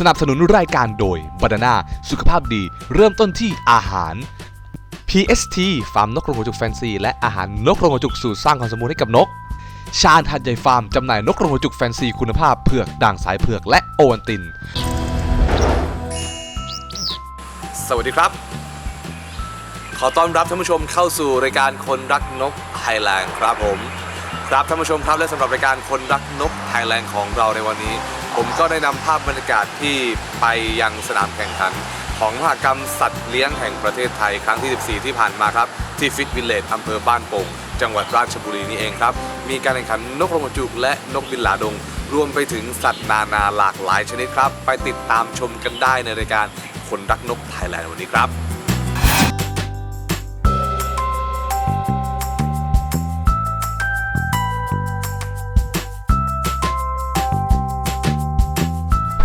สนับสนุนรายการโดยบานาน่าสุขภาพดีเริ่มต้นที่อาหาร PST ฟาร์มนกกรงหัวจุกแฟนซี และอาหารนกกรงหัวจุกสูตรสร้างความสมบูรณ์ให้กับนก ชาญหัดใหญ่ฟาร์มจำหน่ายนกกรงหัวจุกแฟนซีคุณภาพเผือกด่างสายเผือกและโอวันติน สวัสดีครับ ขอต้อนรับท่านผู้ชมเข้าสู่รายการคนรักนกไทยแลนด์ครับผม ครับท่านผู้ชมครับและสำหรับรายการคนรักนกไทยแลนด์ของเราในวันนี้ ผมก็ได้นำภาพบรรยากาศที่ไปยังสนามแข่งขัน ของมหกรรมสัตว์เลี้ยงแห่งประเทศไทยครั้งที่ 14 ที่ผ่านมาครับ ที่ฟิตวิลเลจอำเภอบ้านโป่งจังหวัดราชบุรีนี่เองครับ มีการแข่งขันนกกรงจุกและนกบินหลาดง รวมไปถึงสัตว์นานาหลากหลายชนิดครับ ไปติดตามชมกันได้ในรายการคนรักนกไทยแลนด์วันนี้ครับ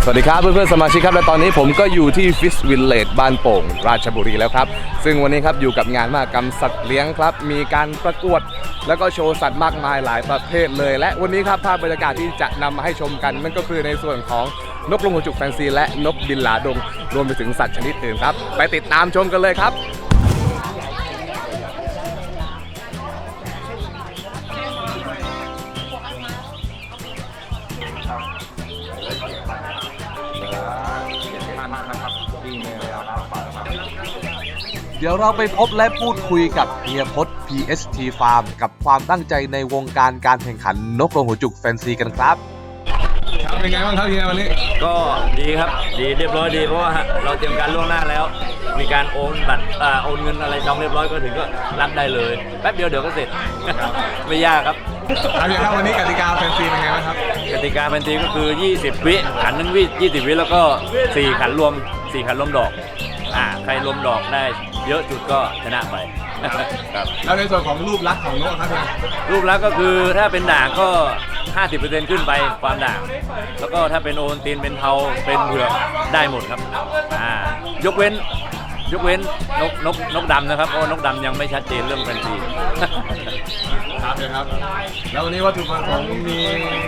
สวัสดีครับเพื่อนๆสมาชิกครับและตอนนี้ผมก็อยู่ที่ฟิชวิลเลจบ้านโป่ง ราชบุรีแล้วครับ ซึ่งวันนี้ครับอยู่กับงานมหกรรมสัตว์เลี้ยงครับ มีการประกวด แล้วก็โชว์สัตว์มากมายหลายประเภทเลย และวันนี้ครับภาพบรรยากาศที่จะนำมาให้ชมกัน นั่นก็คือในส่วนของนกลงหัวจุกแฟนซีและนกบินหลาดง รวมไปถึงสัตว์ชนิดอื่นครับ ไปติดตามชมกันเลยครับ ดี๋ยวเราไปพบและพูดคุยกับเฮียพศ PST Farm กับความตั้งใจในวงการการแข่งขันนกกรงหัวจุกแฟนซีกันครับ ครับเป็นไงบ้างครับเฮียวันนี้ก็ดีครับดีเรียบร้อยดีเพราะว่าเราเตรียมการล่วงหน้าแล้ว มีการโอนบัตรอ่าโอนเงินอะไรจองเรียบร้อยก็ถึงก็รับได้เลยแป๊บเดียวเดี๋ยวก็เสร็จ ไม่ยากครับ ครับเฮียครับวันนี้กติกาแฟนซีเป็นไงบ้างครับกติกาเป็นทีก็คือ 20 วิขันหนึงวิ20 วิแล้วก็ 4 ขันรวม 4 ขันรวมดอก อ่า ใครรวมดอกได้ เยอะจุดก็ชนะไปครับแล้วในส่วนของรูปลักษณ์ของนกครับเฮียรูปลักษณ์ก็คือถ้าเป็นด่างก็ 50%ขึ้นไปความด่าง แล้วก็ถ้าเป็นโอนตีนเป็นเทาเป็นเผือกได้หมดครับอ่ายกเว้นยกเว้นนกนกนกดำนะครับเพราะว่านกดำยังไม่ชัดเจนเรื่องแฟนซีครับเฮียครับ แล้ววันนี้วัตถุประสงค์มี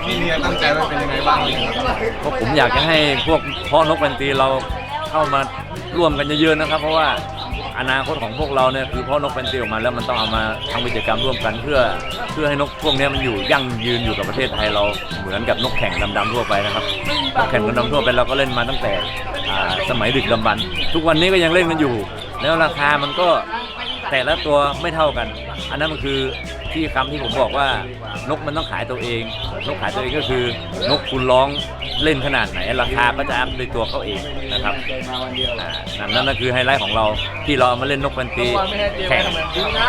ที่เฮียตั้งใจไว้เป็นยังไงบ้างครับก็ผมอยากจะให้พวกเพ่อนกแฟนซีเราเข้ามาร่วมกันเยอะๆนะครับ เพราะว่า อนาคตของพวกเราเนี่ยคือเพ่อนกแฟนซีออกมาแล้วมันต้องเอามาทำกิจกรรมร่วมกันเพื่อ เพื่อให้นกพวกเนี้ยมันอยู่ยั่งยืนอยู่กับประเทศไทยเราเหมือนกับนกแข่งดำๆทั่วไปนะครับนกแข่งดำๆทั่วไปเราก็เล่นมาตั้งแต่อ่าสมัยดึกดำบรรพ์ทุกวันนี้ก็ยังเล่นกันอยู่ แล้วราคามันก็แต่ละตัวไม่เท่ากัน อันนั้นมันคือ ที่คำที่ผมบอกว่านกมันต้องขายตัวเอง นกขายตัวเองก็คือ นกคุณร้องเล่นขนาดไหน ราคาก็จะอัพด้วยตัวเขาเองนะครับอ่านั่นนั่นก็คือไฮไลท์ของเราที่เราเอามาเล่นนกแฟนตีแข่ง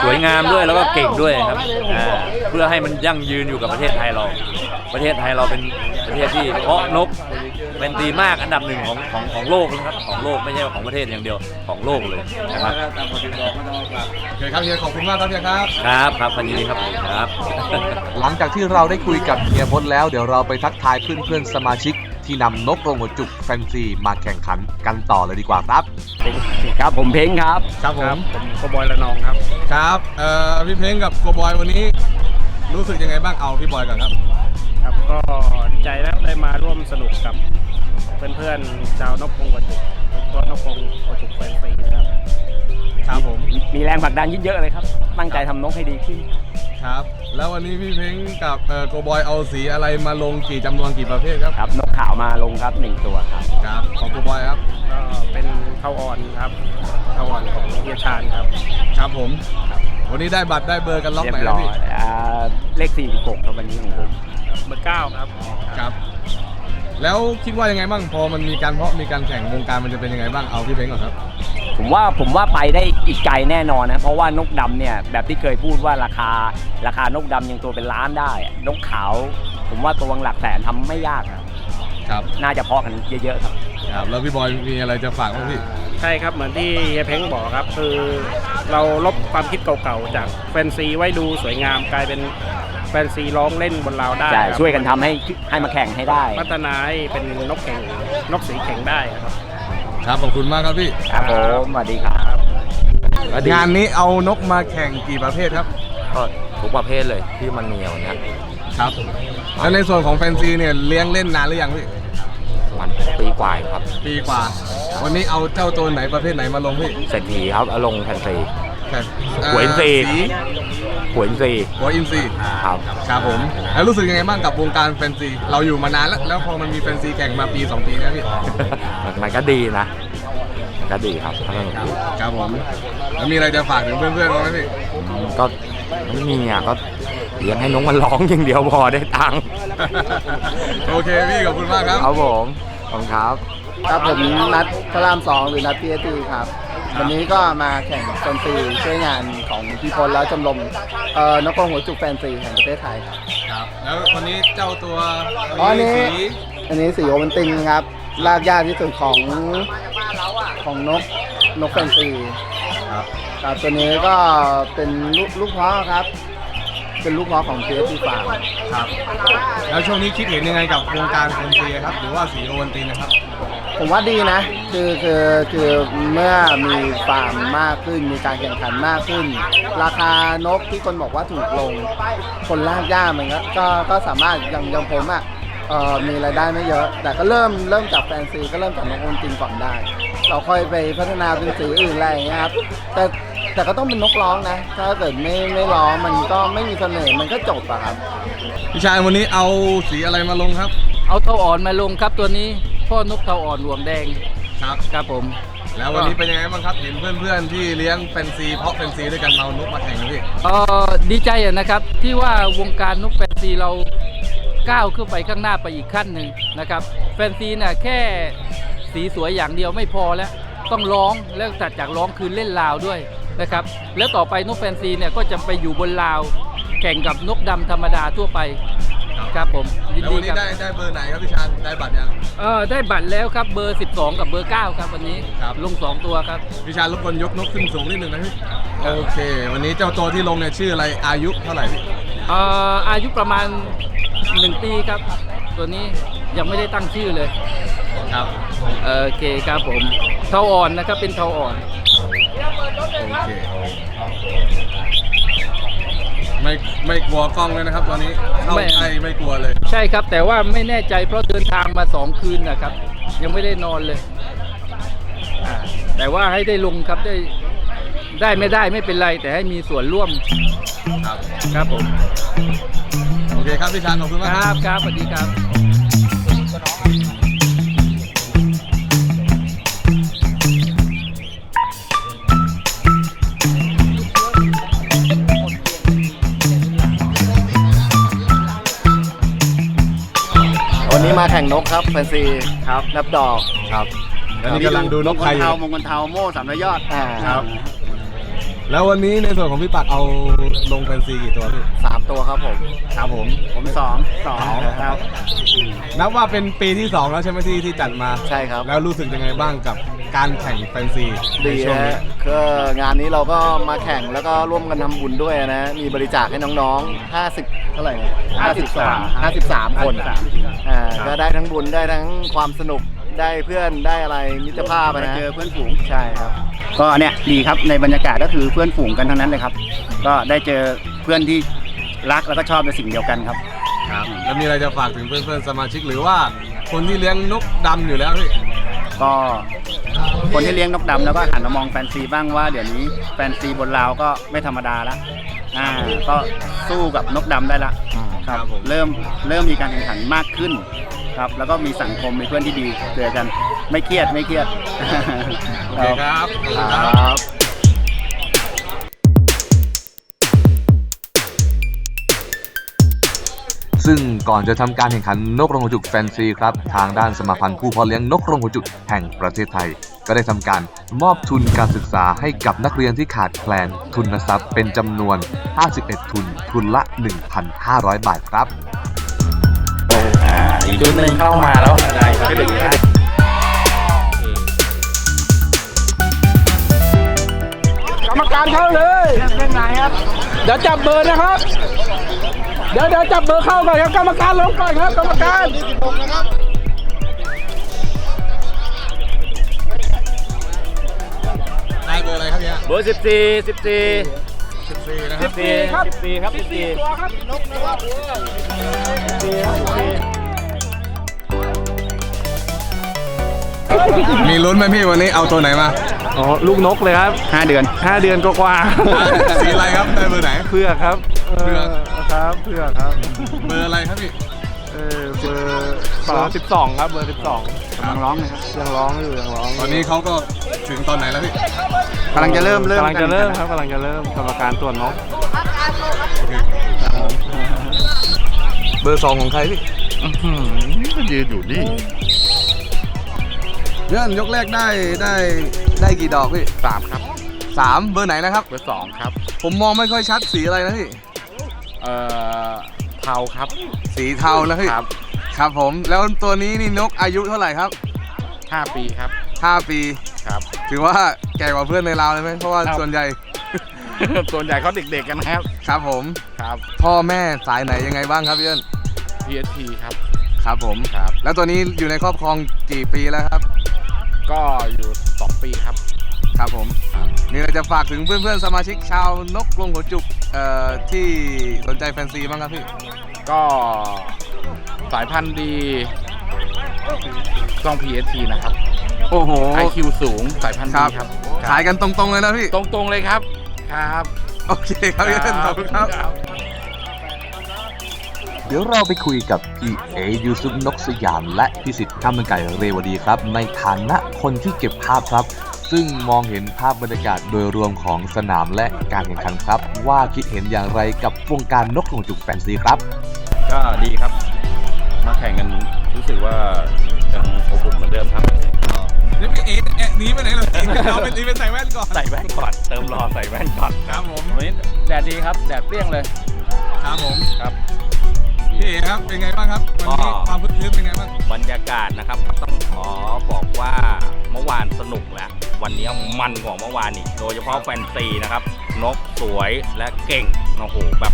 สวยงามด้วยแล้วก็เก่งด้วยครับอ่าเพื่อให้มันยั่งยืนอยู่กับประเทศไทยเรา ประเทศไทยเราเป็นประเทศที่เพาะนก เป็นตีมากอันดับหนึ่งของของของโลกนะครับของโลกไม่ใช่ว่าของประเทศอย่างเดียวของโลกเลยนะครับโอเคครับเฮียขอบคุณมากครับเฮียครับครับครับพันยินดีครับครับ หลังจากที่เราได้คุยกับเฮียพศแล้วเดี๋ยวเราไปทักทายเพื่อนๆสมาชิกที่นำนกกรงหัวจุกแฟนซีมาแข่งขันกันต่อเลยดีกว่าครับ ครับผมเพ้งครับครับผมผมโกบอยละนองครับครับเอ่อพี่เพ้งกับโกบอยวันนี้ รู้สึกยังไงบ้างเอาพี่บอยก่อนครับ ครับก็ดีใจนะครับได้มาร่วมสนุกกับ เพื่อนๆชาวนกพงกระจุกโดยเฉพาะนกพงกระจุกแฟนซีนะครับครับผมมีแรงผลักดันเยอะๆเลยครับ ตั้งใจทำนกให้ดีขึ้น ครับ แล้ววันนี้พี่เพ้งกับเอ่อโกบอยเอาสีอะไรมาลงกี่จำนวนกี่ประเภทครับครับนกขาวมาลงครับหนึ่งตัวครับครับของโกบอยครับก็เป็นเท่าอ่อนครับเท่าอ่อนของเฮียชาญครับ ครับผมวันนี้ได้บัตรได้เบอร์กันล็อกเรียไหนบแล้ร้วอยพี่อ่าเลข4 6ครับวันนี้ของผมเบอร์เก้าครับครับ แล้วคิดว่ายังไงบ้างพอมันมีการเพาะมีการแข่งวงการมันจะเป็นยังไงบ้างเอาพี่เพ้งก่อนครับ ผมว่าผมว่าไปได้อีกไกลแน่นอนนะเพราะว่านกดำเนี่ยแบบที่เคยพูดว่าราคาราคานกดำยังตัวเป็นล้านได้อะนกขาว ผมว่าตัวหลักแสนทำไม่ยากอะครับน่าจะเพาะกันเยอะๆครับ ครับ แล้วพี่บอยมีอะไรจะฝากบ้างพี่ ใช่ครับเหมือนที่เฮียเพ้งบอกครับ คือเราลบความคิดเก่าๆจากแฟนซีไว้ดูสวยงามกลายเป็น แฟนซีร้องเล่นบนราวได้ใช่ครับช่วยกันทำให้ให้มาแข่งให้ได้พัฒนาให้เป็นนกแข่งนกสีแข่งได้ครับ ครับขอบคุณมากครับพี่ ครับผมสวัสดีครับงานนี้เอานกมาแข่งกี่ประเภทครับ ก็ทุกประเภทเลยที่มันมีวันเนี้ยครับ แล้วในส่วนของแฟนซีเนี่ยเลี้ยงเล่นนานหรือยังพี่ มันปีกว่าครับปีกว่า วันนี้เอาเจ้าตัวไหนประเภทไหนมาลงพี่เศรษฐีครับเอาลงแผ่นซีแข่งหัวอินทรีสี หัวอินทรีหัวอินซีครับ ครับผม แล้วรู้สึกยังไงบ้างกับวงการแฟนซี เราอยู่มานานแล้ว แล้วพอมันมีแฟนซีแข่งมาปี 2 ปีแล้วพี่ มันก็ดีนะมันก็ดีครับก็สนุกดีครับผม แล้วมีอะไรจะฝากถึงเพื่อนๆบ้างไหมพี่ ก็ไม่มีอะก็เลี้ยงให้น้องมันร้องอย่างเดียวพอได้ตังค์โอเคพี่ขอบคุณมากครับ ครับผมขอบคุณครับ ครับผมนัดพระรามสองหรือนัดพีเอทีครับ วันนี้ก็มาแข่งดนตรีช่วยงานของพี่พลแล้วชมรมเอ่อนกกรงหัวจุกแฟนซีแห่งประเทศไทยครับครับ แล้ววันนี้เจ้าตัวอ๋ออันนี้สีอันนี้สีโอมันติงครับลากยากที่สุดของของนกนกแฟนซีครับครับตัวนี้ก็เป็นลูกลูกเพาะครับ เป็นลูกเพาะของพีเอทีฟาร์มครับ แล้วช่วงนี้คิดเห็นยังไงกับวงการแฟนซีครับ หรือว่าสีโอวันตินนะครับ ผมว่าดีนะ คือคือคือเมื่อมีฟาร์มมากขึ้น มีการแข่งขันมากขึ้น ราคานกที่คนบอกว่าถูกลง คนลากย่ามันก็ก็ก็สามารถอย่างอย่างผมอะเอ่อมีรายได้ไม่เยอะ แต่ก็เริ่มเริ่มจากแฟนซีก็เริ่มจากนกโอนตินก่อนได้ เราค่อยไปพัฒนาเป็นสีอื่นอะไรอย่างเงี้ยครับ แต่แต่ก็ต้องเป็นนกร้องนะ ถ้าเกิดไม่ไม่ร้องมันก็ไม่มีเสน่ห์มันก็จบอะครับ พี่ชายวันนี้เอาสีอะไรมาลงครับ เอาเทาอ่อนมาลงครับตัวนี้ พ่อนกเทาอ่อนหลวงแดงครับ ครับผม แล้ววันนี้เป็นยังไงบ้างครับเห็นเพื่อนๆที่เลี้ยงแฟนซี เพาะแฟนซีด้วยกันเอานกมาแข่งนะพี่เออดีใจอะนะครับที่ว่าวงการนกแฟนซีเราก้าวขึ้นไปข้างหน้าไปอีกขั้นหนึ่งนะครับแฟนซีน่ะแค่สีสวยอย่างเดียวไม่พอแล้วต้องร้องแล้วตัดจากร้องคือเล่นลาวด้วยนะครับแล้วต่อไปนกแฟนซีเนี่ยก็จะไปอยู่บนลาว แข่งกับนกดำธรรมดาทั่วไป ครับผมยินแล้วดีวันนี้ครับได้ได้เบอร์ไหนครับพี่ชานได้บัตรยัง เออได้บัตรแล้วครับเบอร์ 12 กับเบอร์ 9 ครับวันนี้ครับ ลง 2 ตัวครับ พี่ชานรบกวนยกนกขึ้นสูงนิดนึงนะพี่โอเค วันนี้เจ้าตัวที่ลงเนี่ยชื่ออะไรอายุเท่าไหร่พี่เอ่ออายุประมาณ 1 ปีครับ ตัวนี้ยังไม่ได้ตั้งชื่อเลยครับเอ่อโอเคครับผมเทาอ่อนนะครับเป็นเทาอ่อน โอเค ไม่ไม่กลัวกล้องเลยนะครับ ตอนนี้เข้าไม่ ใกล้ไม่กลัวเลย ใช่ครับ แต่ว่าไม่แน่ใจเพราะเดินทางมา2คืนนะครับ ยังไม่ได้นอนเลยอ่าแต่ว่าให้ได้ลงครับได้ได้ไม่ได้ไม่เป็นไร แต่ให้มีส่วนร่วมครับ ครับผมโอเคครับพี่ชานขอบคุณคมากครัรับบครับสวัสดีครับ มาแข่งนกครับแฟนซีครับนับดอกครับแล้วนี่กำลังดูนกใครอยู่ มงคลเทาโม่สามร้อยยอด อ่า ครับ แล้ววันนี้ในส่วนของพี่ปักเอาลงแฟนซีกี่ตัวพี่สามตัวครับผม ครับผมผมสองสองครับ นับว่าเป็นปีที่ 2 แล้วใช่ไหมที่ที่จัดมา ใช่ครับ แล้วรู้สึกยังไงบ้างกับการแข่งแฟนซีในดีช่วงนี้ ฮะคืองานนี้เราก็มาแข่งแล้วก็ร่วมกันทำบุญด้วยนะ มีบริจาคให้น้องๆ 50 เท่าไหร่นะ53 53 คนอ่าก็ได้ทั้งบุญได้ทั้งความสนุก ได้เพื่อนได้อะไรมิตรภาพอะนะเจอเพื่อนฝูงใช่ครับ ก็เนี่ยดีครับในบรรยากาศก็คือเพื่อนฝูงกันทั้งนั้นเลยครับ ก็ได้เจอเพื่อนที่รักแล้วก็ชอบในสิ่งเดียวกันครับ ครับแล้วมีอะไรจะฝากถึงเพื่อนๆสมาชิกหรือว่าคนที่เลี้ยงนกดำอยู่แล้วพี่ก็คนที่เลี้ยงนกดำแล้วก็หันมามองแฟนซีบ้างว่าเดี๋ยวนี้แฟนซีบนลาวก็ไม่ธรรมดาละอ่าก็สู้กับนกดำได้ละ ครับเริ่มเริ่มมีการแข่งขันมากขึ้น ครับ แล้วก็มีสังคมมีเพื่อนที่ดีเจอกันไม่เครียดไม่เครียดโอเคครับขอบคุณครับ ซึ่งก่อนจะทำการแข่งขันนกกรงหัวจุกแฟนซีครับ ทางด้านสมาพันธ์ผู้เพาะเลี้ยงนกกรงหัวจุกแห่งประเทศไทย ก็ได้ทำการมอบทุนการศึกษาให้กับนักเรียนที่ขาดแคลนทุนทรัพย์เป็นจำนวน 51 ทุน ทุนละ 1,500 บาทครับ อีกชุดหนึ่งเข้ามาแล้วกรรมการเข้าเลยเล่นไหนครับ เดี๋ยวจับเบอร์นะครับ เดี๋ยวเดี๋ยวจับเบอร์เข้าก่อนครับกรรมการลงก่อนครับกรรมการได้เบอร์อะไรครับเนี่ยเบอร์สิบสี่สิบสี่สิบสี่นะคสิรับบสี่สิบสี่ครับสิบสี่ตัวครับ มีลุ้นไหมพี่วันนี้เอาตัวไหนมาอ๋อลูกนกเลยครับ5เดือน 5 เดือนกว่าสีอะไรครับได้เบอร์ไหน ๆเพื่อกครับเผือก ครับเพื่อกครับเบอร์อะไรครับพี่ เออเบอร์เบอร์สิบสองครับเบอร์สิบสองกำลังร้องนะครับยังร้องอยู่ยังร้องตอนนี้เขาก็ถึงตอนไหนแล้วพี่กำลังจะเริ่มเริ่มกำลังจะเริ่มครับกำลังจะเริ่มกรรมการตรวจนกเบอร์สองของใครพี่ ยืนอยู่นี่ เลื่อนยกแรกได้ได้ได้กี่ดอกพี่สามครับสามเบอร์ไหนนะครับ เบอร์สองครับ ผมมองไม่ค่อยชัดสีอะไรนะพี่ เอ่อเทาครับ สีเทานะพี่ครับ ครับผม แล้วตัวนี้นี่นกอายุเท่าไหร่ครับห้าปีครับ5ปีครับ ถือว่าแก่กว่าเพื่อนในเราเลยไหมเพราะว่าครับ ส่วนใหญ่ ส่วนใหญ่เขาเด็กๆกันนะครับ ครับผม ครับ พ่อแม่สายไหนยังไงบ้างครับพี่เอิญ PST ครับ ครับผม ครับ แล้วตัวนี้อยู่ในครอบครองกี่ปีแล้วครับ ก็อยู่สองปีครับ ครับผมนี่เราจะฝากถึงเพื่อนๆสมาชิกชาวนกกรงหัวจุกเอ่อที่สนใจแฟนซีบ้างครับพี่ ก็สายพันธุ์ดีต้อง PST นะครับ โอ้โห IQ สูงสายพันธุ์ดีครับ ขายกันตรงๆเลยนะพี่ ตรงๆเลยครับ ครับ โอเคครับพี่เอิญขอบคุณครับ เดี๋ยวเราไปคุยกับพี่เอยูซุปนกสยามและพิสิทธิ์ข้ามมันไก่เรวดีครับ ในฐานะคนที่เก็บภาพครับ ซึ่งมองเห็นภาพบรรยากาศโดยรวมของสนามและการแข่งขันครับ ว่าคิดเห็นอย่างไรกับวงการนกกรงจุกแฟนซีครับ ก็ดีครับ มาแข่งกันรู้สึกว่ายังอบอุ่นเหมือนเดิมครับนี่พี่เอ๊ะเอ๊ะหนี้ไปไหนเลยเราเป็นนีเป็นใส่แว่นก่อน ใส่แว่นก่อนเติมรอใส่แว่นก่อนครับผมวันนี้แดดดีครับ แดดเปรี้ยงเลย ครับผมครับ พี่เอ๋ครับเป็นไงบ้างครับวันนี้ก็ความคึกคืนเป็นไงบ้างบรรยากาศนะครับต้องขอบอกว่าเมื่อวานสนุกแล้ววันนี้มันกว่าเมื่อวานอีกโดยเฉพาะแฟนซีนะครับนกสวยและเก่งโอ้โหแบบ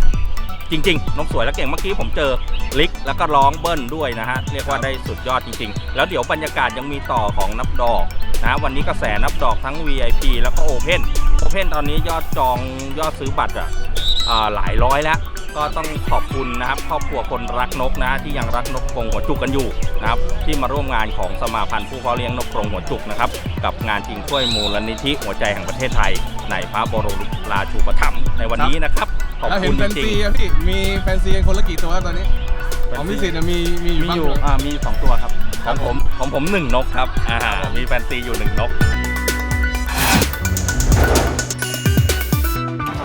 จริงๆนกสวยและเก่งเมื่อกี้ผมเจอลิกแล้วก็ร้องเบิ้ลด้วยนะฮะเรียกว่าได้สุดยอดจริงๆ แล้วเดี๋ยวบรรยากาศยังมีต่อของนับดอกนะวันนี้กระแสนับดอกทั้ง VIP แล้วก็ Open Open ตอนนี้ยอดจองยอดซื้อบัตรอะอ่าหลายร้อยแล้ว ก็ต้องขอบคุณนะครับครอบครัวคนรักนกนะที่ยังรักนกกรงหัวจุกกันอยู่นะครับที่มาร่วมงานของสมาพันธ์ผู้เพาะเลี้ยงนกกรงหัวจุกนะครับกับงานชิงถ้วยมูลนิธิหัวใจแห่งประเทศไทย ในพระบรมราชูปถัมภ์ในวันนี้นะครับขอบแล้วเห็คุนณแฟจนริงซีอะพี่ มีแฟนซีกันคนละกี่ตัวตอนนี้ๆของพี่สิทธิ์อะมีมีอยู่มีบ้างอยู่ไหม อ่ามีสองตัวครับของผมของผมหนึ่งนกครับอ่ามีแฟนซีอยู่หนึ่งนก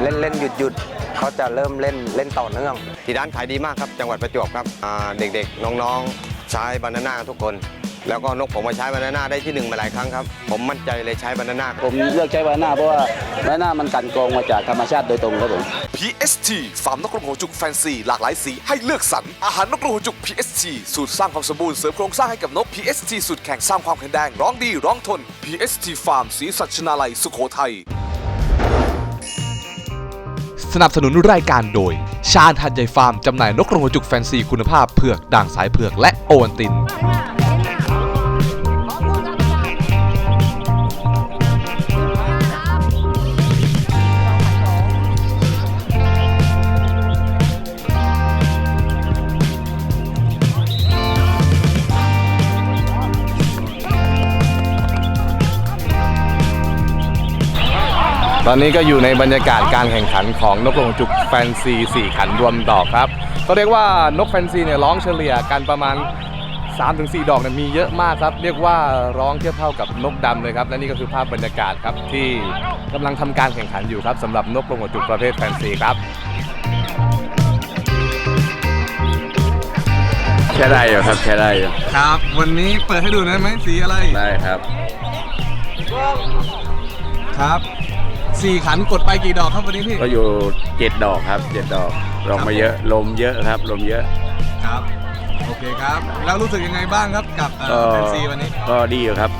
เล่นเล่นหยุดหยุด เขาจะเริ่มเล่นเล่นต่อเนื่อง ที่ร้านขายดีมากครับ จังหวัดประจวบครับอ่าเด็กๆ น้องๆ ใช้บานาน่าทุกคน แล้วก็นกผมมาใช้บานาน่าได้ที่หนึ่งมาหลายครั้งครับ ผมมั่นใจเลยใช้บานาน่าผมเลือกใช้บานาน่าเพราะว่าบานาน่ามันกลันกรองมาจากธรรมชาติโดยตรงครับผม PST ฟาร์มนกกรงหัวจุกแฟนซีหลากหลายสีให้เลือกสรรอาหารนกกรงหัวจุก PST สูตรสร้างความสมบูรณ์เสริมโครงสร้างให้กับนก PST สูตรแข่งสร้างความแข็งแรงร้องดีร้องทน PST ฟาร์มสีสัชนาลัยสุโขทัย สนับสนุนรายการโดย ชาญทันใหญ่ฟาร์มจำหน่ายนกกรงหัวจุกแฟนซีคุณภาพเผือกด่างสายเผือกและโอวันติน ตอนนี้ก็อยู่ในบรรยากาศการแข่งขันของนกกรงหัวจุกแฟนซี4ขันรวมดอกครับก็เรียกว่านกแฟนซีเนี่ยร้องเฉลี่ยกันประมาณ 3-4 ดอกเนี่ยมีเยอะมากครับ เรียกว่าร้องเทียบเท่ากับนกดำเลยครับ และนี่ก็คือภาพบรรยากาศครับที่กำลังทำการแข่งขันอยู่ครับสำหรับนกกรงหัวจุกประเภทแฟนซีครับใช้ได้อยู่ครับใช้ได้อยู่ครับ วันนี้เปิดให้ดูได้ไหมสีอะไรได้ครับ ครับ สี่ขันกดไปกี่ดอกครับวันนี้พี่ ก็อยู่เจ็ดดอกครับเจ็ดดอกลงมาเยอะ ลมเยอะครับ ลมเยอะครับ โอเคครับ แล้วรู้สึกยังไงบ้างครับกับเอ่อก็แฟนซีวันนี้ ก็ดีอยู่ครับ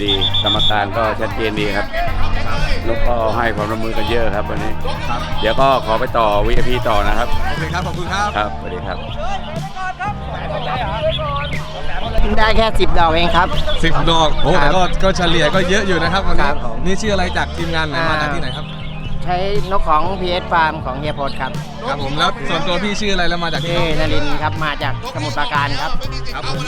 ดีกรรมการก็ชัดเจนดีครับครับนกก็ให้ความร่วมมือกันเยอะครับวันนี้เดี๋ยวก็ขอไปต่อ VIP ต่อนะครับโอเคครับ ขอบคุณครับ ครับสวัสดีครับ ได้แค่สิบดอกเองครับ สิบดอกโอ้ครัแต่บก็ก็เฉลี่ยก็เยอะอยู่นะครับวันนี้ครับผมนี่ชื่ออะไรจากทีมงานไหนมาอ่า จากที่ไหนครับใช้นกของ PS Farm ของเฮียพดครับครับผมแล้วส่วนตัวพี่ชื่ออะไรแล้วมาจากที่ชื่ไหอนนารินทร์ครับมาจากสมุทรปราการครับครับผม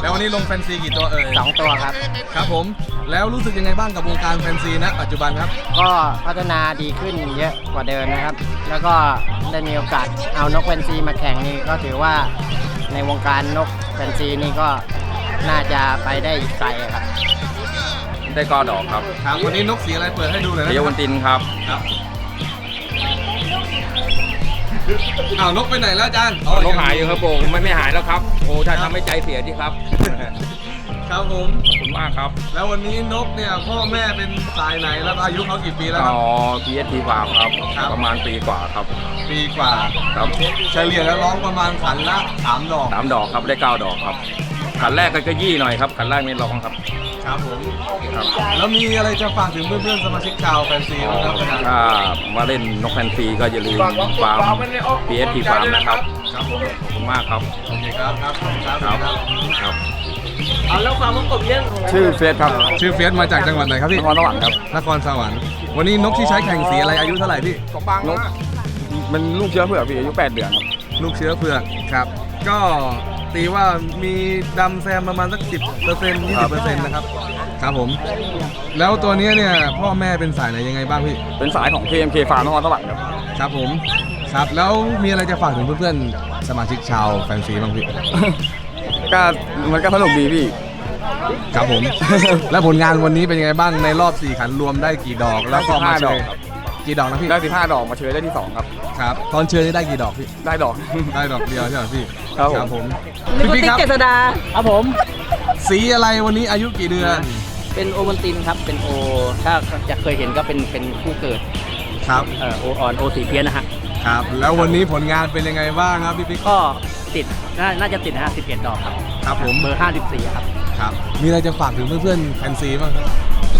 แล้ววันนี้ลงแฟนซีกี่ตัวเอ่ยสองตัวครับ ครับผมแล้วรู้สึกยังไงบ้างกับวงการแฟนซีนะปัจจุบันครับก็พัฒนาดีขึ้นเยอะกว่าเดิมนะครับ แล้วก็ได้มีโอกาสเอานกแฟนซีมาแข่งนี่ก็ถือว่าในวงการนกแฟนซีนี่ก็ น่าจะไปได้อีกไกลครับ ได้ก้อดอกครับครับวันนี้นกสีอะไรเปิดให้ดูหน่อยนะเยาวันตินครับ ครับอ้าวนกไปไหนแล้วอาจารย์นกหายอยู่ครับผมไม่ไม่หายแล้วครับ โอ้ถ้าทำให้ใจเสียที่ครับครับผมขอบคุณมากครับ แล้ววันนี้นกเนี่ยพ่อแม่เป็นสายไหนแล้วก็อายุเขากี่ปีแล้วคอ๋รับอ PST ฟาร์มครับ ครับ ประมาณปีกว่าครับ ปีกว่าครับเฉลี่ยแล้วร้องประมาณขันละสามดอก สามดอกครับได้เก้าดอกครับ ขันแรกก็จะยี่หน่อยครับขันแรกไม่ร้องครับ ครับผม ครับ แล้วมีอะไรจะฝากถึงเพื่อนๆสมาชิกชาวแฟนซีบ้างครับอาจารย์ถ้ามาเล่นนกแฟนซีก็อย่าลืมฟาร์ม PST ฟาร์มนะครับครับผมขอบคุณมากครับ โอเคครับครับครับครับ ครับชื่อเฟสครับชื่อเฟียสมาจากจังหวัดไหนครับพี่นครสวรรค์ครับนครสวรรค์วันนี้นกที่ใช้แข่งสีอะไรอายุเท่าไหร่พี่ นกมันลูกเชื้อเผือกพี่อายุ 8 เดือนครับ ลูกเชื้อเผือกครับ ก็ ตีว่ามีดำแซมประมาณสักสิบเปอร์เซ็นต์ยี่สิบเปอร์เซ็นต์นะครับ ครับผม แล้วตัวเนี้ยเนี่ยพ่อแม่เป็นสายไหนยังไงบ้างพี่ เป็นสายของ KMK ฟาร์มนครสวรรค์ครับ ครับผม ครับ แล้วมีอะไรจะฝากถึงเพื่อนๆ สมาชิกชาวแฟนซีบ้างพี่ ก็มันก็สนุกดีพี่ ครับผม แล้วผลงานวันนี้เป็นยังไงบ้างในรอบสี่ขันรวมได้กี่ดอก แล้วก็มาเชได้ย15ดอกครับ กี่ดอกนะพี่ ได้15ดอกมาเชยได้ที่2ครับ ครับ ตอนเชิญนี่ได้กี่ดอกพี่ ได้ดอก ได้ดอกเดียวใช่ไหมพี่ครับผมผมพี่ครับครับผม สีอะไรวันนี้อายุกี่เดือน เป็นโอวันตินครับ เป็นโอ ถ้าจะเคยเห็นก็เป็นเป็นคู่เกิดครับ เอ่อโอออนโอสีเพี้ยนนะฮะ ครับ แล้ววันนี้ผลงานเป็นยังไงบ้างครับพี่ปิ๊ก ก็ติดน่าน่าจะติดนะฮะ11 ดอกครับ ครับผม เบอร์ 54 ครับ ครับ มีอะไรจะฝากถึงเพื่อนๆแฟนซีบ้างครับ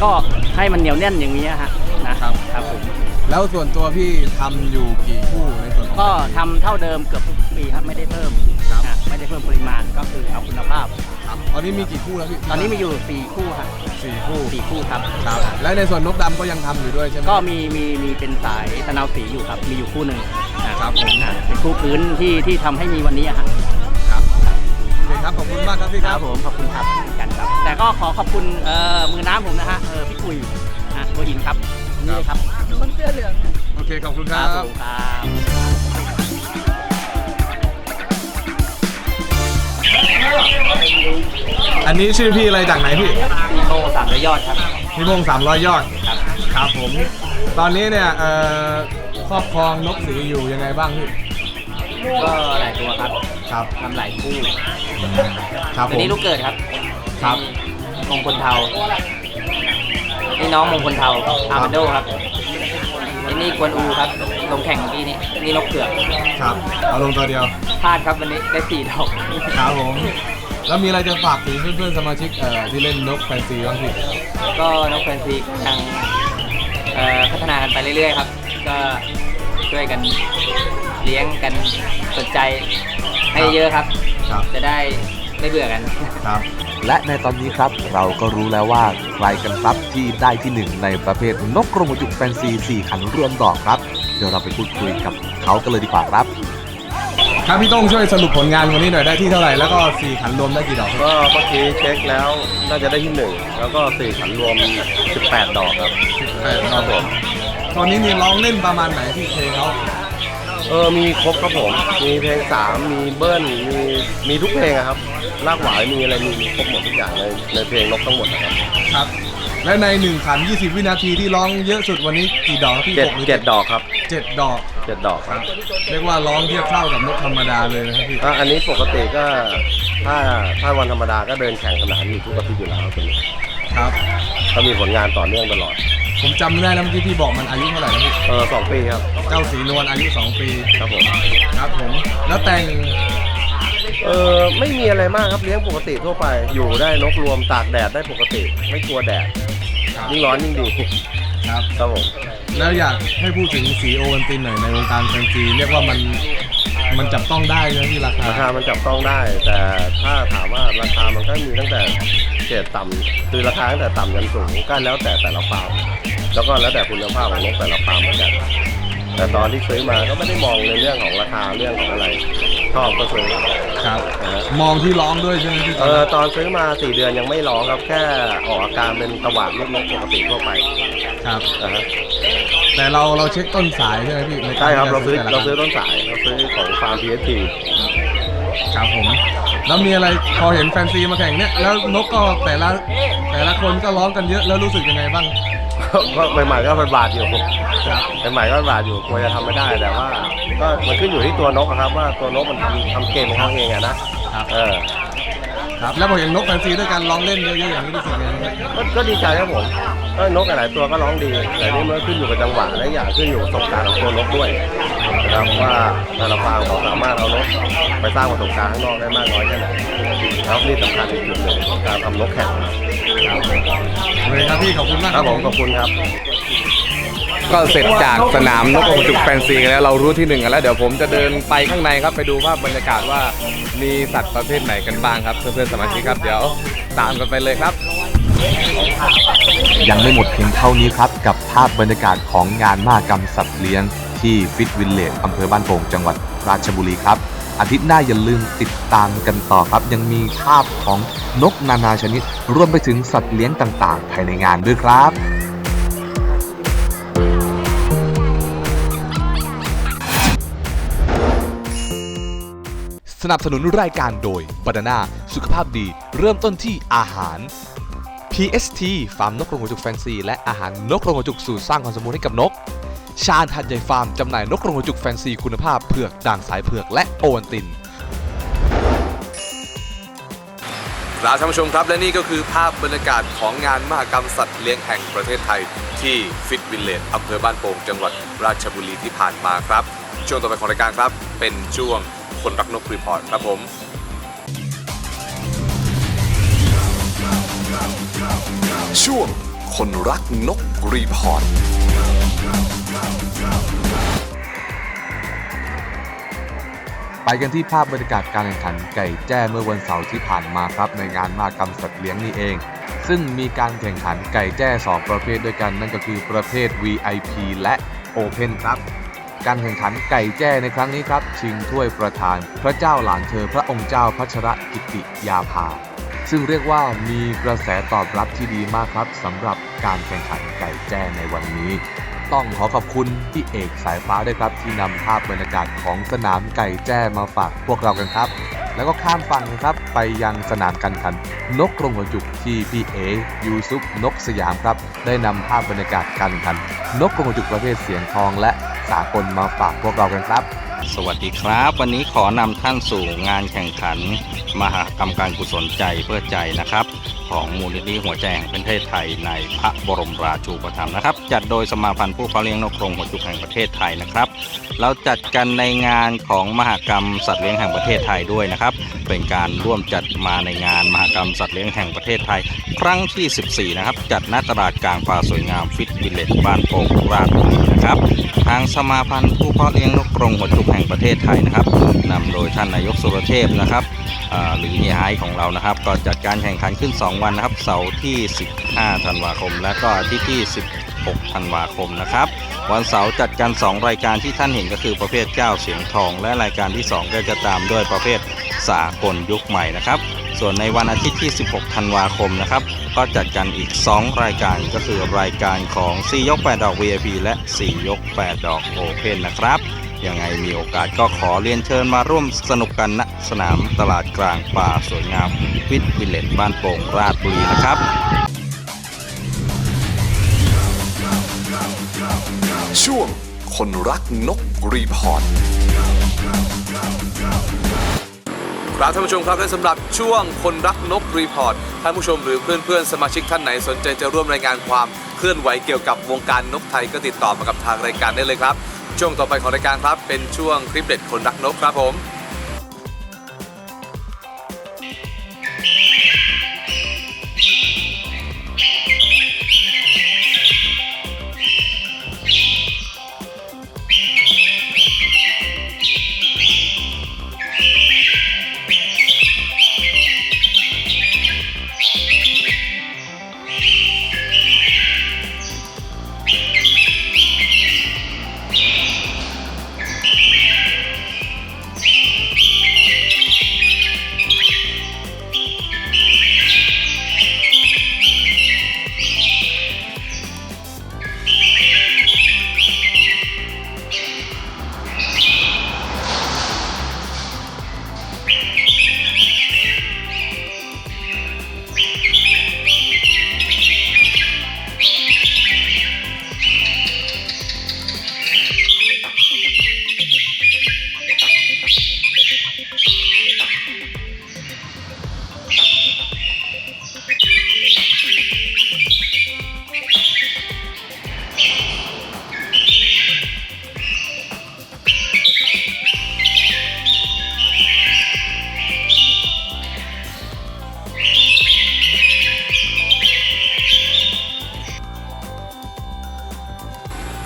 ก็ให้มันเหนียวแน่นอย่างนี้ฮะนะครับ ครับผม แล้วส่วนตัวพี่ทำอยู่กี่คู่ในส่วนของก็ทำเท่าเดิมเกือบทุกปีครับไม่ได้เพิ่มครับนะไม่ได้เพิ่มปริมาณก็คือเอาคุณภาพครับตอนนี้มีกี่คู่แล้วพี่ตอนนี้มีอยู่ 4 คู่ครับสี่คู่4คู่ครับ ครับและในส่วนนกดำก็ยังทำอยู่ด้วยใช่ไหม ก็มีมีมีเป็นสายตะนาวสีอยู่ครับ มีอยู่คู่หนึ่งนะครับผมนะเป็นคู่พื้นที่ที่ทำให้มีวันนี้อะฮะ ครับโอเคครับขอบคุณมากครับพี่คครัรับบผมขอบคุณครับเหมือนกันครับ แต่ก็ขอขอบคุณเอ่อมือน้ำผมนะฮะเออพี่กุยนะตัวหินครับนี่เลยครับ โอเค ขอบคุณคครัรับบผมครับอันนี้ชื่อพี่อะไรจากไหนพี่พี่โมสามร้อยยอดครับ พี่พงสามร้อยยอด ครับ ครับผม ตอนนี้เนี่ยเอ่อครอบครองนกสีอยู่ยังไงบ้างพี่ ก็หลายตัวครับครับ ทำหลายคู่ครับตัผวม นี้ลูกเกิดครับครับ มงคลเทานี่น้องมงคลเทาอาร์มาโดครับ นี่นี่กวนอูครับ ลงแข่งเมื่อกี้นี่นี่นกเผือกครับ เอาลงตัวเดียว พลาดครับวันนี้ได้สี่ดอก ครับผม แล้วมีอะไรจะฝากถึงเพื่อนๆสมาชิกเอ่อที่เล่นนกแฟนซีบ้างพี่ก็นกแฟนซียังเอ่อพัฒนากันไปเรื่อยๆครับ ก็ช่วยกันเลี้ยงกันสนใจให้เยอะครับ ครับ จะได้ ไม่เบื่อกัน ครับ และในตอนนี้ครับเราก็รู้แล้วว่าใครกันครับที่ได้ที่หนึ่งในประเภทนกกรงหัวจุกแฟนซี4ขันรวมดอกครับ เดี๋ยวเราไปพูดคุยกับเขากันเลยดีกว่าครับ ครับพี่ต้องช่วยสรุปผลงานวันนี้หน่อยได้ที่เท่าไหร่แล้วก็สี่ขันรวมได้กี่ดอกก็เมื่อกี้เช็คแล้วน่าจะได้ที่หนึ่งแล้วก็สี่ขันรวม 18 ดอกครับ แปดครับผมตอนนี้นี่ร้องเล่นประมาณไหนที่เพลงเขา เออมีครบครับผม มีเพลงสามมีเบิ้ลมีมีทุกเพลงอะครับลากหวายมีอะไรมีมีครบหมดทุกอย่างในในเพลงนกทั้งหมดนะครับครับ และในหนึ่งขัน20 วินาทีที่ร้องเยอะสุดวันนี้กี่ดอกครับพี่เจ็ดหกหรือเจ็ดดอกครับเจ็ดดอกเจ็ดดอกครับเรียกว่าร้องเทียบเท่ากับนกธรรมดาเลยนะครับพี่ อะอันนี้ปกติก็ถ้าถ้าวันธรรมดาก็เดินแข่งสนามอยู่ทุกอาทิตย์อยู่แล้วครับตัวนี้ครับก็มีผลงานต่อเนื่องตลอด ผมจำไม่ได้แล้วเมื่อกี้พี่บอกมันอายุเท่าไหร่นะพี่เออสองปีครับเจ้าสีนวลอายุ 2 ปีครับผมครับผม แล้วแต่งเออไม่มีอะไรมากครับเลี้ยงปกติทั่วไป อยู่ได้นกรวมตากแดดได้ปกติ ไม่กลัวแดดยิ่งร้อนยิ่งดีครับ ครับผมแล้วอยากให้พูดถึงสีโอวันตินหน่อยในวงการแฟนซีเรียกว่ามัน มันจับต้องได้ใช่ไหมที่ราคาราคามันจับต้องได้ แต่ถ้าถามว่าราคามันก็มีตั้งแต่เกรดต่ำคือราคาตั้งแต่ต่ำยันสูงก็แล้วแต่แต่ละฟาร์มแล้วก็แล้วแต่คุณภาพของนกแต่ละฟาร์มเหมือนกันแต่ตอนที่ซื้อมาก็ไม่ได้มองในเรื่องของราคาเรื่องของอะไรชอบก็ซื้อครับมองที่ร้องด้วยใช่ไหมพี่เออตอนซื้อมาสี่เดือนยังไม่ร้องครับแค่ออกอาการเป็นตวาดลูกนกปกติทั่วไปครับ นะฮะ แต่เราเราเช็คต้นสายใช่ไหมพี่นกใช่ครับเราซื้อแต่ละเราซื้อต้นสายเราซื้อของฟาร์ม PST ครับผม แล้วมีอะไรพอเห็นแฟนซีมาแข่งเนี่ยแล้วนกก็แต่ละแต่ละคนก็ร้องกันเยอะแล้วรู้สึกยังไงบ้างก็ใหม่ๆก็เป็นบาทอยู่ใหม่ๆก็เป็นบาทอยู่กลัวจะทำไม่ได้แต่ว่า ก็มันขึ้นอยู่ที่ตัวนกอะครับ ว่าตัวนกมันทำทำเกมของเขาเองอะนะเออ ครับ แล้วพอเห็นนกแฟนซีด้วยกันร้องเล่นเยอะๆอย่างนี้รู้สึกยังไงบ้างก็ก็ดีใจครับผมก็นกหลายๆตัวก็ร้องดี แต่นี่มันก็ขึ้นอยู่กับจังหวะและอย่างขึ้นอยู่กับประสบการณ์ของตัวนกด้วยนะครับว่าแต่ละฟาร์มเขาสามารถเอานกไปสร้างประสบการณ์ข้างนอกได้มากน้อยแค่ไหนแล้วนี่สำคัญอีกจุดหนึ่งของการทำนกแข่งนะครับโอเคครับพี่ขอบคุณมาก ครับผมขอบคุณครับ ก็เสร็จจากสนามนกกระจุกแฟนซีกันแล้วเรารู้ที่หนึ่งกันแล้วเดี๋ยวผมจะเดินไปข้างในครับไปดูภาพบรรยากาศว่ามีสัตว์ประเภทไหนกันบ้างครับเพื่อนๆสมาชิกครับเดี๋ยวตามกันไปเลยครับ ยังไม่หมดเพียงเท่านี้ครับกับภาพบรรยากาศของงานมหกรรมสัตว์เลี้ยง ที่ฟิตวิลเลจอำเภอบ้านโป่งจังหวัดราชบุรีครับอาทิตย์หน้าอย่าลืมติดตามกันต่อครับ ยังมีภาพของนกนานาชนิด รวมไปถึงสัตว์เลี้ยงต่างๆ ภายในงานด้วยครับ สนับสนุนรายการโดยบานาน่าสุขภาพดี เริ่มต้นที่อาหาร PST ฟาร์มนกกรงหัวจุกแฟนซี และอาหารนกกรงหัวจุกสู่สร้างความสมบูรณ์ให้กับนก ชาญหัดใหญ่ฟาร์มจำหน่ายนกกรงหัวจุกแฟนซีคุณภาพเผือกด่างสายเผือกและโอวันตินครับท่านผู้ชมครับและนี่ก็คือภาพบรรยากาศของงานมหกรรมสัตว์เลี้ยงแห่งประเทศไทย ที่ฟิตวิลเลจอำเภอบ้านโป่งจังหวัดราชบุรีที่ผ่านมาครับ ช่วงต่อไปของรายการครับ เป็นช่วง คนรักนกรีพอร์ตครับผมช่วงคนรักนกรีพอร์ตไปกันที่ภาพบรรยากาศการแข่งขันไก่แจ้เมื่อวันเสาร์ที่ผ่านมาครับในงานมหกรรมสัตว์เลี้ยงนี่เอง ซึ่งมีการแข่งขันไก่แจ้ 2 ประเภทด้วยกัน นั่นก็คือประเภท VIP และ Open ครับ การแข่งขันไก่แจ้ในครั้งนี้ครับ ชิงถ้วยประธาน พระเจ้าหลานเธอพระองค์เจ้าพัชรกิติยาภา ซึ่งเรียกว่ามีกระแสตอบรับที่ดีมากครับสำหรับการแข่งขันไก่แจ้ในวันนี้ ต้องขอขอบคุณพี่เอกสายฟ้าด้วยครับที่นำภาพบรรยากาศของสนามไก่แจ้มาฝากพวกเรากันครับ แล้วก็ข้ามฝั่งครับไปยังสนามการแข่งขัน นกกรงหัวจุกที่พี่เอยูซุปนกสยามครับ ได้นำภาพบรรยากาศการแข่งขัน นกกรงหัวจุกประเภทเสียงทองและ สากลมาฝากพวกเรากันครับ สวัสดีครับ วันนี้ขอนำท่านสู่งานแข่งขัน มหากรรมการกุศลใจเพื่อใจนะครับ ของมูลนิธิหัวใจแห่งประเทศไทยในพระบรมราชูปถัมภ์นะครับ จัดโดยสมาพันธ์ผู้เพาเลี้ยงนกกรงหัวจุกแห่งประเทศไทยนะครับ เราจัดกันในงานของมหากรรมสัตว์เลี้ยงแห่งประเทศไทยด้วยนะครับ เป็นการร่วมจัดมาในงานมหากรรมสัตว์เลี้ยงแห่งประเทศไทย ครั้งที่ 14 นะครับ จัดณตลาดกลางป่าสวยงามฟิตวิลเลจบ้านโป่งราชบุรีนะครับ ทางสมาพันธ์ผู้เพาะเลี้ยงนกกรงหัวจุกแห่งประเทศไทยนะครับนำโดยท่านนายกสุรเทพนะครับหรือเฮียไฮของเรานะครับ ก็จัดการแข่งขันขึ้น 2 วันนะครับ เสาร์ที่ 15 ธันวาคม และก็อาทิตย์ที่ 16 ธันวาคมนะครับ วันเสาร์จัดกัน2 รายการที่ท่านเห็นก็คือประเภทเจ้าเสียงทอง และรายการที่ 2 ก็จะตามด้วยประเภทสากลยุคใหม่นะครับ ส่วนในวันอาทิตย์ที่ 16 ธันวาคมนะครับ ก็จัดกันอีก 2 รายการก็คือรายการของ 4 ยก 8 ดอก VIP และ 4 ยก 8 ดอก Open นะครับ ยังไงมีโอกาสก็ขอเรียนเชิญมาร่วมสนุกกันณสนามตลาดกลางป่าสวยงามฟิตวิลเลจบ้านโป่งราชบุรีนะครับ ช่วงคนรักนกรีพอร์ตครับท่านผู้ชมครับและสำหรับช่วงคนรักนกรีพอร์ตท่านผู้ชมหรือเพื่อนๆ สมาชิกท่านไหนสนใจจะร่วมรายงานความเคลื่อนไหวเกี่ยวกับวงการนกไทยก็ติดต่อมากับทางรายการได้เลยครับ ช่วงต่อไปของรายการครับ เป็นช่วงคลิปเด็ดคนรักนกครับผม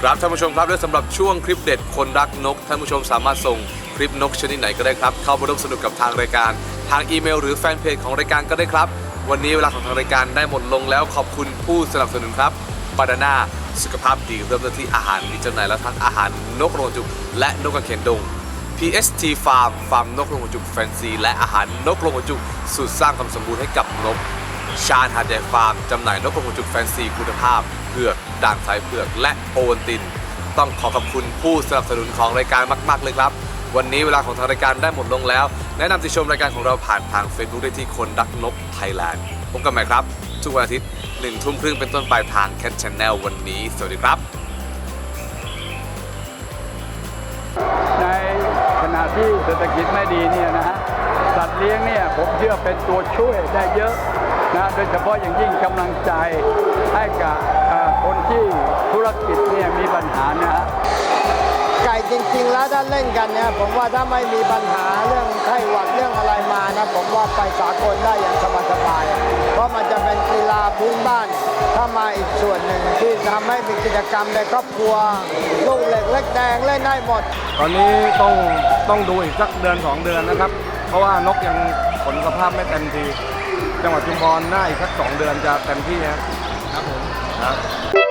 ครับท่านผู้ชมครับและสำหรับช่วงคลิปเด็ดคนรักนกท่านผู้ชมสามารถส่งคลิปนกชนิดไหนก็ได้ครับ เข้ามาร่วมสนุกกับทางรายการ ทางอีเมล หรือแฟนเพจของรายการก็ได้ครับ วันนี้เวลาของทางรายการได้หมดลงแล้วขอบคุณผู้สนับสนุนครับบานาน่าสุขภาพดีเริ่มต้นที่อาหารมีจำหน่ายแล้วทั้งอาหารนกกรจงจุกและนกกระเขนดง PST Farm ฟาร์มนกกรจงจุกแฟนซีและอาหารนกกรจงจุกสูตรสร้างความสมบูรณ์ให้กับนก ชาญหาดใหญ่ฟาร์มจำหน่ายนกกระจงจุกแฟนซีคุณภาพเผือกด่างสายเผือกและโอวัลติน ต้องขอขอบคุณผู้สนับสนุนของรายการมาก ๆ เลยครับ วันนี้เวลาของทางรายการได้หมดลงแล้ว แนะนำติชมรายการของเราผ่านทาง Facebook ได้ที่คนรักนกไทยแลนด์พบกันใหม่ครับ ทุกวันอาทิตย์หนึ่งทุ่มครึ่งเป็นต้นไปทาง Cat Channel วันนี้ สวัสดีครับ ในขณะที่เศรษฐกิจไม่ดีเนี่ยนะฮะสัตว์เลี้ยงเนี่ยผมเชื่อเป็นตัวช่วยได้เยอะ นะโดยเฉพาะอย่างยิ่งกำลังใจให้กับเอ่อคนที่ธุรกิจเนี่ยมีปัญหานะฮะไก่จริงๆแล้วถ้าเล่นกันเนี่ยผมว่าถ้าไม่มีปัญหาเรื่องไข้หวัดเรื่องอะไรมานะผมว่าไปสากลได้อย่างสบายๆเพราะมันจะเป็นกีฬาพื้นบ้านถ้ามาอีกส่วนหนึ่งที่ทำให้มีกิจกรรมในครอบครัวลูกเหล็กเล็กแดงเล่นได้หมด ตอนนี้ต้องต้องดูอีกสักเดือน2เดือนนะครับ เพราะว่านกยังผลสภาพไม่เต็มที จังหวัดชุมพรน่าอีกสัก2เดือนจะเต็มที่นะครับผมครับ